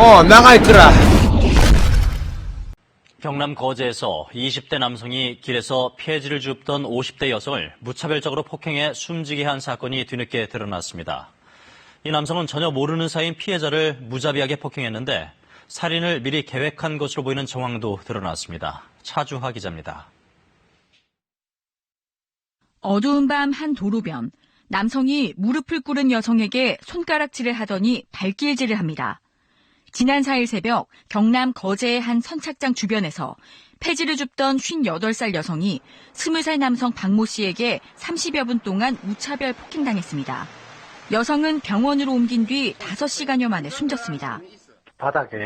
어, 나가 있거라. 경남 거제에서 20대 남성이 길에서 폐지를 줍던 50대 여성을 무차별적으로 폭행해 숨지게 한 사건이 뒤늦게 드러났습니다. 이 남성은 전혀 모르는 사이인 피해자를 무자비하게 폭행했는데 살인을 미리 계획한 것으로 보이는 정황도 드러났습니다. 차주하 기자입니다. 어두운 밤 한 도로변 남성이 무릎을 꿇은 여성에게 손가락질을 하더니 발길질을 합니다. 지난 4일 새벽 경남 거제의 한 선착장 주변에서 폐지를 줍던 58살 여성이 20살 남성 박모 씨에게 30여 분 동안 무차별 폭행당했습니다. 여성은 병원으로 옮긴 뒤 5시간여 만에 숨졌습니다. 바닥에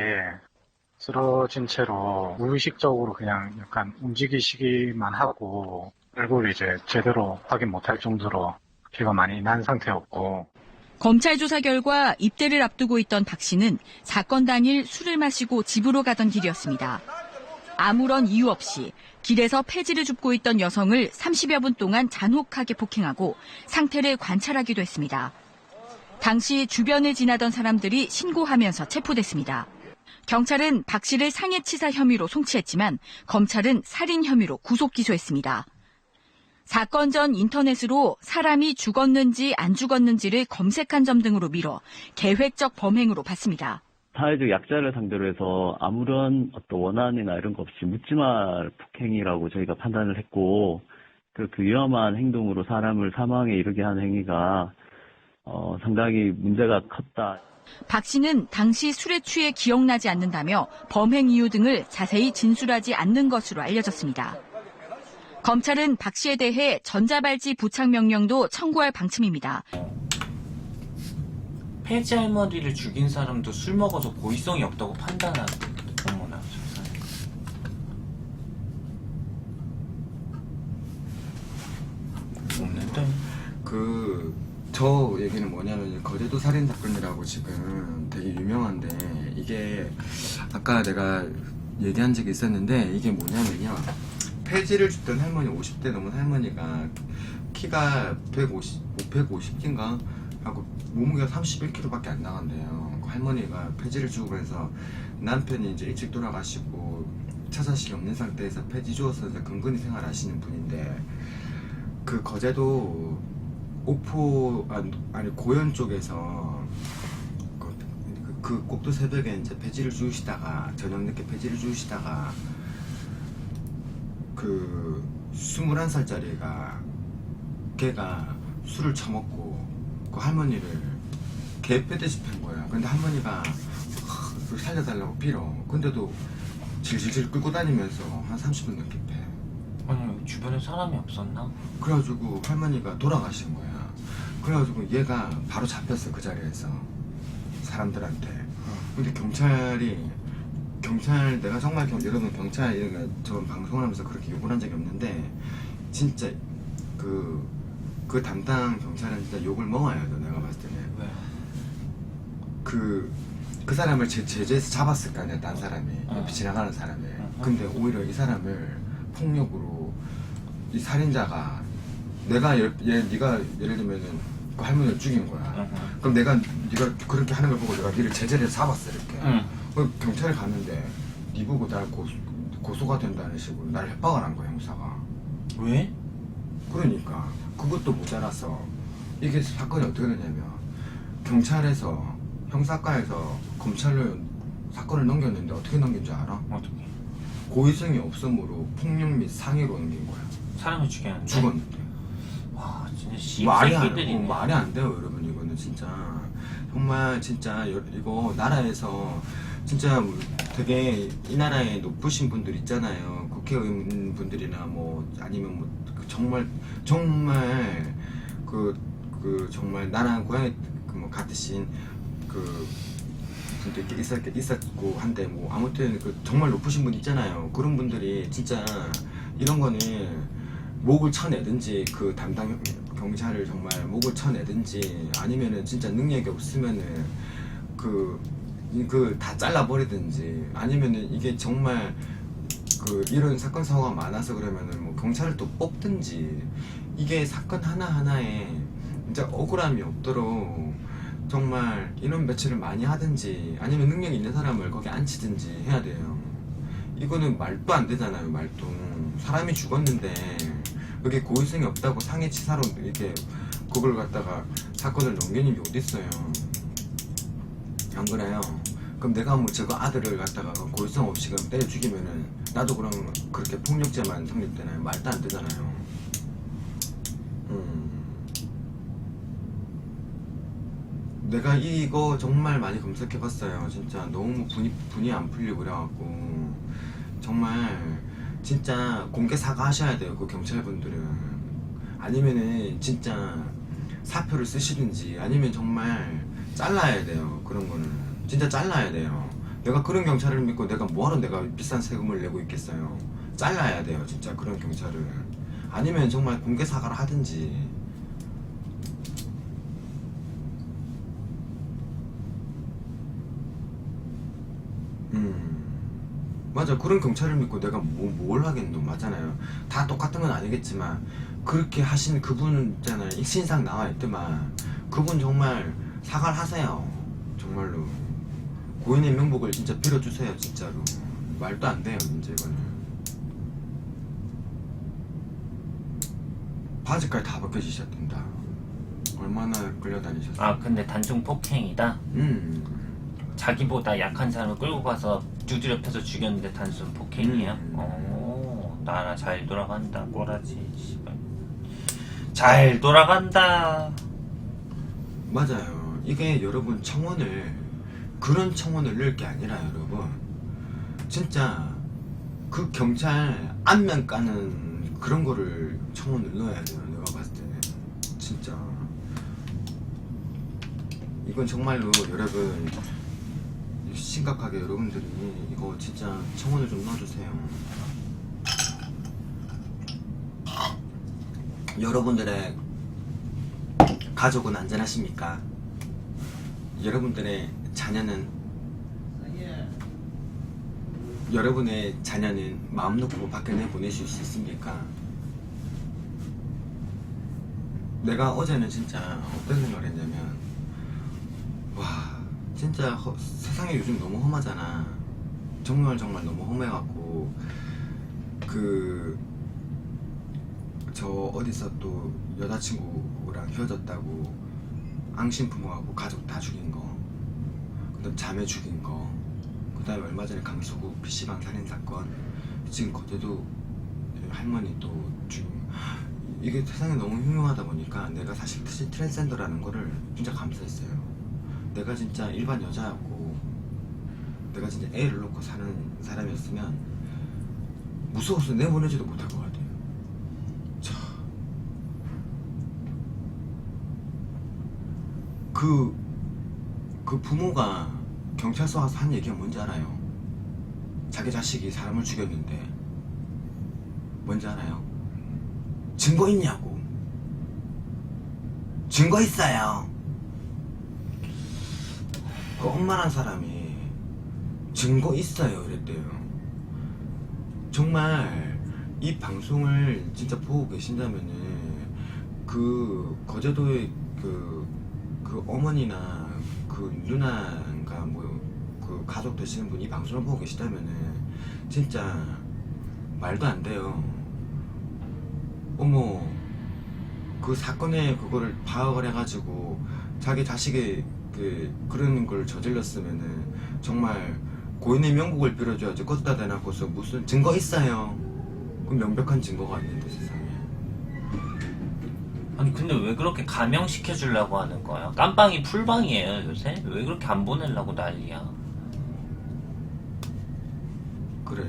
쓰러진 채로 무의식적으로 그냥 약간 움직이시기만 하고 얼굴이 이제 제대로 확인 못할 정도로 피가 많이 난 상태였고 검찰 조사 결과 입대를 앞두고 있던 박 씨는 사건 당일 술을 마시고 집으로 가던 길이었습니다. 아무런 이유 없이 길에서 폐지를 줍고 있던 여성을 30여 분 동안 잔혹하게 폭행하고 상태를 관찰하기도 했습니다. 당시 주변을 지나던 사람들이 신고하면서 체포됐습니다. 경찰은 박 씨를 상해치사 혐의로 송치했지만 검찰은 살인 혐의로 구속 기소했습니다. 사건 전 인터넷으로 사람이 죽었는지 안 죽었는지를 검색한 점 등으로 미뤄 계획적 범행으로 봤습니다. 사회적 약자를 상대로 해서 아무런 어떤 원한이나 이런 거 없이 묻지마 폭행이라고 저희가 판단을 했고 그, 그 위험한 행동으로 사람을 사망에 이르게 하는 행위가 어, 상당히 문제가 컸다. 박 씨는 당시 술에 취해 기억나지 않는다며 범행 이유 등을 자세히 진술하지 않는 것으로 알려졌습니다. 검찰은 박 씨에 대해 전자발찌 부착 명령도 청구할 방침입니다. 폐지 할머니를 죽인 사람도 술 먹어서 고의성이 없다고 판단한 어머나 세상에. 없는데 그, 저 얘기는 뭐냐면, 거제도 살인 사건이라고 지금 되게 유명한데, 이게, 아까 내가 얘기한 적이 있었는데, 이게 뭐냐면요. 폐지를 줬던 할머니, 50대 넘은 할머니가, 키가 150, 150인가? 하고, 몸무게가 31kg밖에 안 나간대요. 그 할머니가 폐지를 주고 그래서, 남편이 이제 일찍 돌아가시고, 차자식이 없는 상태에서 폐지 주어서 이제 근근히 생활하시는 분인데, 그 거제도 오포 아, 아니 고현 쪽에서 그, 그- 그 꼭두 새벽에 이제 폐지를 주우시다가 저녁 늦게 폐지를 주우시다가 그 21살짜리가 걔가 술을 처먹고 그 할머니를 개 패듯이 팬 거야. 근데 할머니가 하, 살려달라고 빌어. 근데도 질질질 끌고 다니면서 한 30분 넘게 패. 아니 주변에 사람이 없었나? 그래가지고 할머니가 돌아가신 거야. 그래가지고 얘가 바로 잡혔어 그 자리에서 사람들한테. 근데 경찰이 경찰 내가 정말 경, 여러분 경찰 얘가 저 방송을 하면서 그렇게 욕을 한 적이 없는데 진짜 그 그 담당 경찰은 진짜 욕을 먹어야 돼 내가 봤을 때는 왜? 그, 그 사람을 제, 제재해서 잡았을 거 아니야, 딴 사람이. 어. 옆에 지나가는 사람을. 어. 근데 오히려 이 사람을 폭력으로, 이 살인자가, 내가, 예, 얘, 네가 예를 들면은 그 할머니를 죽인 거야. 응. 그럼 내가, 네가 그렇게 하는 걸 보고 내가 니를 제재를 해서 잡았어, 이렇게. 응. 그 경찰에 갔는데, 네 보고 날 고소, 고소가 된다는 식으로 나를 협박을 한 거야, 형사가. 왜? 그러니까 그것도 모자라서 이게 사건이 어떻게 되냐면 경찰에서 형사과에서 검찰로 사건을 넘겼는데 어떻게 넘긴 줄 알아? 어떻게? 고의성이 없음으로 폭력 및 상해로 넘긴 거야. 사람을 죽였는데? 죽었는데. 와 진짜 말이 안, 어. 말이 안 돼요, 여러분. 이거는 진짜 정말 진짜 여- 이거 나라에서 진짜 뭐 되게 이 나라에 높으신 분들 있잖아요. 국회의원 분들이나 뭐 아니면 뭐그 정말 정말 그 그 정말 나랑 고향이 그뭐 같으신 그 분들 있었, 있었고 한데 뭐 아무튼 그 정말 높으신 분 있잖아요. 그런 분들이 진짜 이런 거는 목을 쳐내든지 그 담당 경찰을 정말 목을 쳐내든지 아니면은 진짜 능력이 없으면은 그 그 다 잘라버리든지 아니면은 이게 정말 그 이런 사건 사고가 많아서 그러면은 뭐 경찰을 또 뽑든지 이게 사건 하나 하나에 진짜 억울함이 없도록 정말 인원 배치를 많이 하든지 아니면 능력 있는 사람을 거기 앉히든지 해야 돼요. 이거는 말도 안 되잖아요, 말도. 사람이 죽었는데 그게 고의성이 없다고 상해치사로 이렇게 그걸 갖다가 사건을 넘기는 게 어딨어요. 안 그래요? 그럼 내가 뭐 저거 아들을 갖다가 그 고의성 없이 그럼 때려 죽이면은 나도 그럼 그렇게 폭력죄만 성립되나요? 말도 안 되잖아요. 음. 내가 이거 정말 많이 검색해봤어요. 진짜 너무 분이, 분이 안 풀리고 그래갖고 정말 진짜 공개 사과하셔야 돼요. 그 경찰분들은 아니면은 진짜 사표를 쓰시든지 아니면 정말 잘라야 돼요. 그런 거는 진짜 잘라야 돼요. 내가 그런 경찰을 믿고 내가 뭐하러 내가 비싼 세금을 내고 있겠어요. 잘라야 돼요. 진짜 그런 경찰을 아니면 정말 공개 사과를 하든지 음. 맞아. 그런 경찰을 믿고 내가 뭐, 뭘 하겠노. 맞잖아요. 다 똑같은 건 아니겠지만, 그렇게 하신 그분 있잖아요. 신상 나와 있더만. 그분 정말 사과를 하세요. 정말로. 고인의 명복을 진짜 빌어주세요. 진짜로. 말도 안 돼요. 진짜 이거는. 바지까지 다 벗겨지셨단다. 얼마나 끌려다니셨어요. 아 근데 단순 폭행이다. 음. 자기보다 약한 사람을 끌고 가서 두드려 패서 죽였는데 단순 폭행이야? 음. 어, 나라 잘 돌아간다, 꼬라지. 씨발. 잘 돌아간다. 맞아요. 이게 여러분 청원을 그런 청원을 넣을 게 아니라 여러분 진짜 그 경찰 안면 까는 그런 거를 청원을 넣어야 돼요. 내가 봤을 때는 진짜 이건 정말로 여러분 심각하게 여러분들이 이거 진짜 청원을 좀 넣어주세요. 여러분들의 가족은 안전하십니까? 여러분들의 자녀는? 여러분의 자녀는 마음 놓고 밖에 내보내실 수 있습니까? 내가 어제는 진짜 어떤 생각을 했냐면 와 진짜 허- 세상이 요즘 너무 험하잖아. 정말 정말 너무 험해갖고. 그 저 어디서 또 여자친구랑 헤어졌다고 앙심 부모하고 가족 다 죽인 거 자매 죽인 거. 그 다음에 얼마 전에 강서구 PC방 살인 사건. 지금 거제도 할머니 또 죽인 이게 세상이 너무 흉흉하다 보니까 내가 사실 트랜- 트랜스젠더라는 거를 진짜 감사했어요. 내가 진짜 일반 여자였고 내가 진짜 애를 놓고 사는 사람이었으면 무서워서 내보내지도 못할 것 같아요. 자. 그, 그 부모가 경찰서 와서 한 얘기가 뭔지 알아요? 자기 자식이 사람을 죽였는데, 뭔지 알아요? 증거 있냐고. 증거 있어요. 그 엄마란 사람이 증거 있어요. 이랬대요. 정말 이 방송을 진짜 보고 계신다면은 그 거제도의 그, 그 어머니나 그 누나인가 뭐 그 가족 되시는 분이 이 방송을 보고 계시다면은 진짜 말도 안 돼요. 어머 그 사건에 그거를 파악을 해가지고 자기 자식의 그 그런 걸 저질렀으면은 정말 고인의 명복을 빌어줘야지 껐다 대놓고서 무슨 증거 있어요. 그 명백한 증거가 있는데 세상에. 아니 근데 왜 그렇게 감형시켜 주려고 하는 거야? 깜빵이 풀방이에요 요새? 왜 그렇게 안 보내려고 난리야? 그래.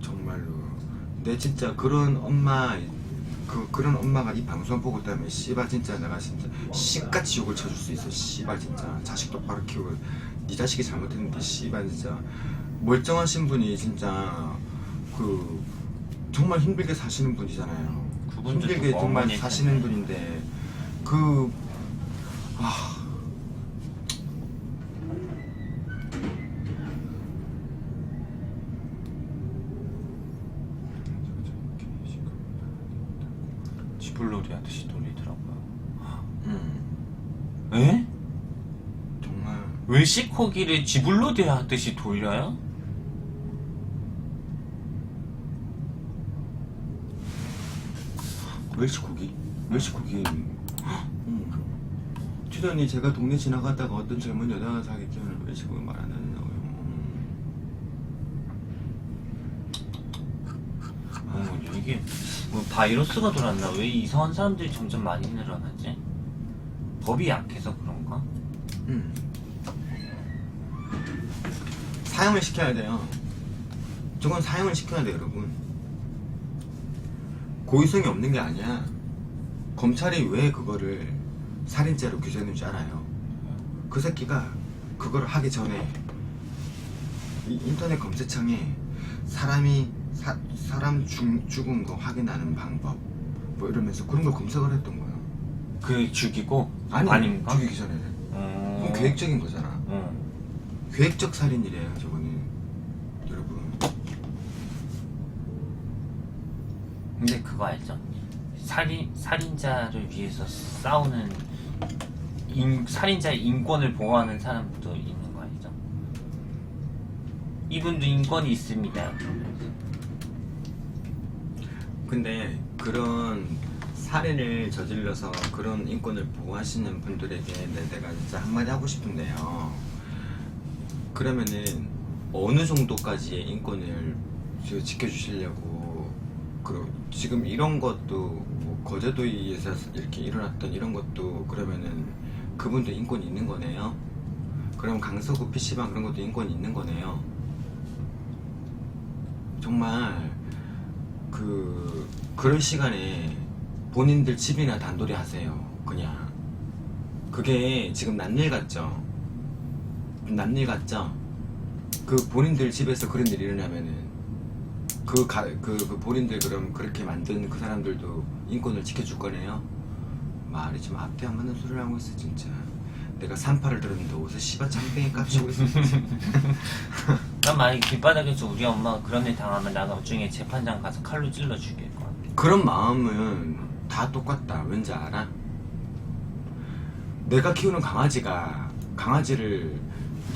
정말로 내 진짜 그런 엄마 그 그런 엄마가 이 방송 보고 있다면 씨발 진짜 내가 진짜 씨같이 욕을 쳐줄 수 있어. 씨발 진짜 자식 똑바로 키우고 네 자식이 잘못했는데 씨발 진짜 멀쩡하신 분이 진짜 그 정말 힘들게 사시는 분이잖아요. 그분도 힘들게 좀 정말 어머니 사시는. 분인데 그 아. 지불놀이 하듯이 돌리더라고요. 음. 에? 정말 외식호기를 지불로 대하듯이 돌려요? 멸치고기? 멸치고기 어머 주전이 제가 동네 지나가다가 어떤 젊은 여자가 기억을 멸치고기 말안 한다고요 어, 이게 뭐 바이러스가 돌았나? 왜 이상한 사람들이 점점 많이 늘어나지? 법이 약해서 그런가? 음. 사형을 시켜야 돼요 저건 사형을 시켜야 돼요 여러분 고의성이 없는 게 아니야. 검찰이 왜 그거를 살인죄로 규정했는 줄 알아요? 그 새끼가 그걸 하기 전에 이 인터넷 검색창에 사람이 사, 사람 죽, 죽은 거 확인하는 방법 뭐 이러면서 그런 걸 검색을 했던 거예요 그 죽이고? 아니 아닌가? 죽이기 전에는. 어... 그건 계획적인 거잖아. 어. 계획적 살인이래요 저거는 여러분 근데 그거 알죠? 살인 살인자를 위해서 싸우는 인, 살인자 인권을 보호하는 사람도 있는 거 알죠? 이분도 인권이 있습니다. 근데 그런 살인을 저질러서 그런 인권을 보호하시는 분들에게 내- 내가 진짜 한마디 하고 싶은데요 그러면은 어느 정도까지의 인권을 지- 지켜주시려고 그 지금 이런 것도 뭐 거제도에서 이렇게 일어났던 이런 것도 그러면은 그분도 인권이 있는 거네요? 그럼 강서구 PC방 그런 것도 인권이 있는 거네요? 정말 그 그럴 시간에 본인들 집이나 단돌이 하세요 그냥. 그게 지금 난일 같죠? 난일 같죠? 그 본인들 집에서 그런 일이 일어나면은 그, 가, 그, 그 본인들 그럼 그렇게 만든 그 사람들도 인권을 지켜줄 거네요 말이 좀 앞에 안 맞는 소리를 하고 있어 진짜 내가 산파를 들었는데 옷에 씨발 장땡이 깝치고 있어. 난 만약에 길바닥에서 우리 엄마가 그런 일 당하면 나 나중에 재판장 가서 칼로 찔러 죽일 거야. 그런 마음은 다 똑같다. 왠지 알아? 내가 키우는 강아지가 강아지를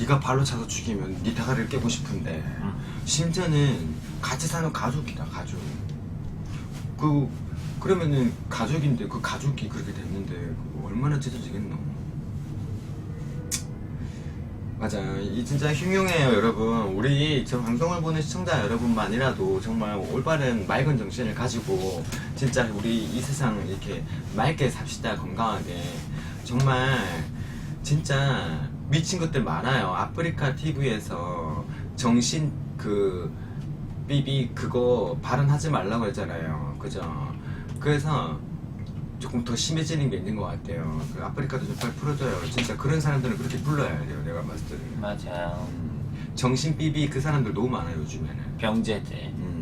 네가 발로 차서 죽이면 네 다가리를 깨고 싶은데 응. 심지어는 같이 사는 가족이다 가족. 그 그러면은 가족인데 그 가족이 그렇게 됐는데 얼마나 찢어지겠노? 맞아요. 이 진짜 흉흉해요, 여러분. 우리 저 방송을 보는 시청자 여러분만이라도 정말 올바른 맑은 정신을 가지고 진짜 우리 이 세상 이렇게 맑게 삽시다, 건강하게. 정말 진짜 미친 것들 많아요. 아프리카 TV에서 정신 그 삐비 그거 발언하지 말라고 했잖아요. 그죠? 그래서 조금 더 심해지는 게 있는 것 같아요. 그 아프리카도 좀 빨리 풀어줘요. 진짜 그런 사람들은 그렇게 불러야 돼요. 내가 봤을 때는. 맞아요. 음, 정신 삐비 그 사람들 너무 많아요 요즘에는. 병제들. 음.